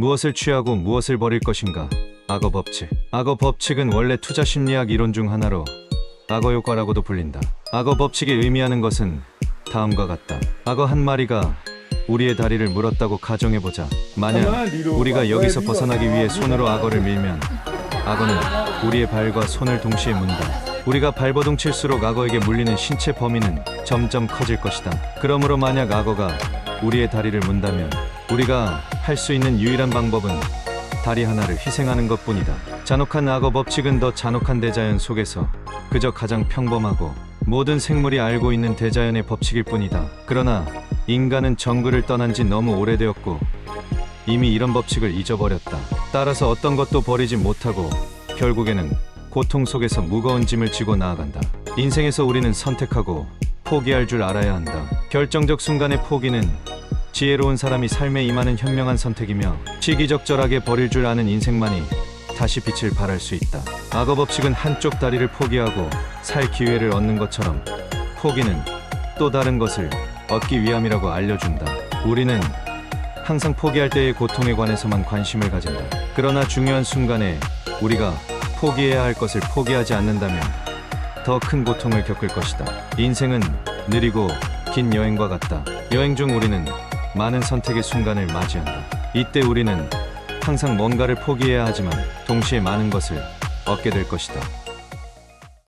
무엇을 취하고 무엇을 버릴 것인가? 악어 법칙. 악어 법칙은 원래 투자 심리학 이론 중 하나로 악어 효과라고도 불린다. 악어 법칙이 의미하는 것은 다음과 같다. 악어 한 마리가 우리의 다리를 물었다고 가정해보자. 만약 우리가 여기서 벗어나기 위해 손으로 악어를 밀면 악어는 우리의 발과 손을 동시에 문다. 우리가 발버둥 칠수록 악어에게 물리는 신체 범위는 점점 커질 것이다. 그러므로 만약 악어가 우리의 다리를 문다면 우리가 할 수 있는 유일한 방법은 다리 하나를 희생하는 것뿐이다. 잔혹한 악어 법칙은 더 잔혹한 대자연 속에서 그저 가장 평범하고 모든 생물이 알고 있는 대자연의 법칙일 뿐이다. 그러나 인간은 정글을 떠난 지 너무 오래되었고 이미 이런 법칙을 잊어버렸다. 따라서 어떤 것도 버리지 못하고 결국에는 고통 속에서 무거운 짐을 지고 나아간다. 인생에서 우리는 선택하고 포기할 줄 알아야 한다. 결정적 순간의 포기는 지혜로운 사람이 삶에 임하는 현명한 선택이며 시기적절하게 버릴 줄 아는 인생만이 다시 빛을 발할 수 있다. 악어 법칙은 한쪽 다리를 포기하고 살 기회를 얻는 것처럼 포기는 또 다른 것을 얻기 위함이라고 알려준다. 우리는 항상 포기할 때의 고통에 관해서만 관심을 가진다. 그러나 중요한 순간에 우리가 포기해야 할 것을 포기하지 않는다면 더 큰 고통을 겪을 것이다. 인생은 느리고 긴 여행과 같다. 여행 중 우리는 많은 선택의 순간을 맞이한다. 이때 우리는 항상 뭔가를 포기해야 하지만 동시에 많은 것을 얻게 될 것이다.